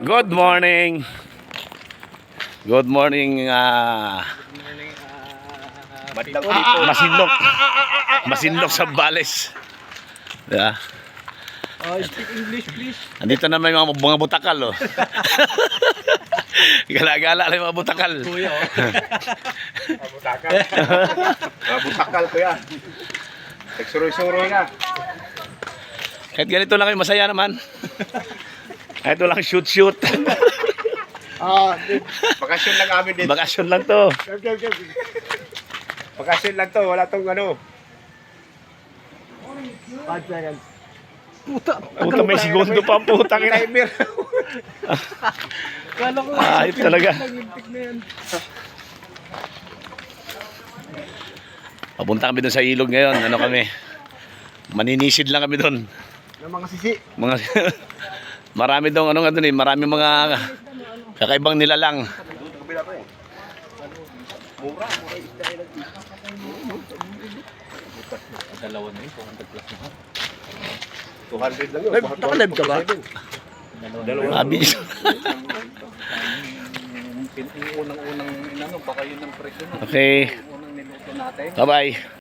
Good morning. Good morning, ah, Masinlok. Masinlok sa Bales. Diba? Oh, speak English, please. Andito naman yung mga, mga butakal, oh. Gala-gala lang yung mga butakal. Kuya, oh. Busakal. Ah, busakal ko yan. Nagsuroy-suroy na. Kahit ganito lang kayo, masaya naman. Kahit walang shoot-shoot. Ah, bakasyon lang amin dito. Bakasyon lang to. Okay, okay. Bakasyon lang to, wala tong ano. Five seconds. Puta. Puta, may segundo pa ang putang ina. Timer. Kala ko. Ayop talaga. Papunta kami doon sa ilog ngayon. Ano kami? Maninisid lang kami doon. Ng mga sisi. Mga marami daw ano nga doon eh, marami mga kakaibang nilalang. Dalawa na yun, 200 plus na. 200 lang yun. Live- naka-live ka ba? Niya. Yung unang-unang inano, baka yun ang presyo. Okay. Unang niluto natin. Bye-bye.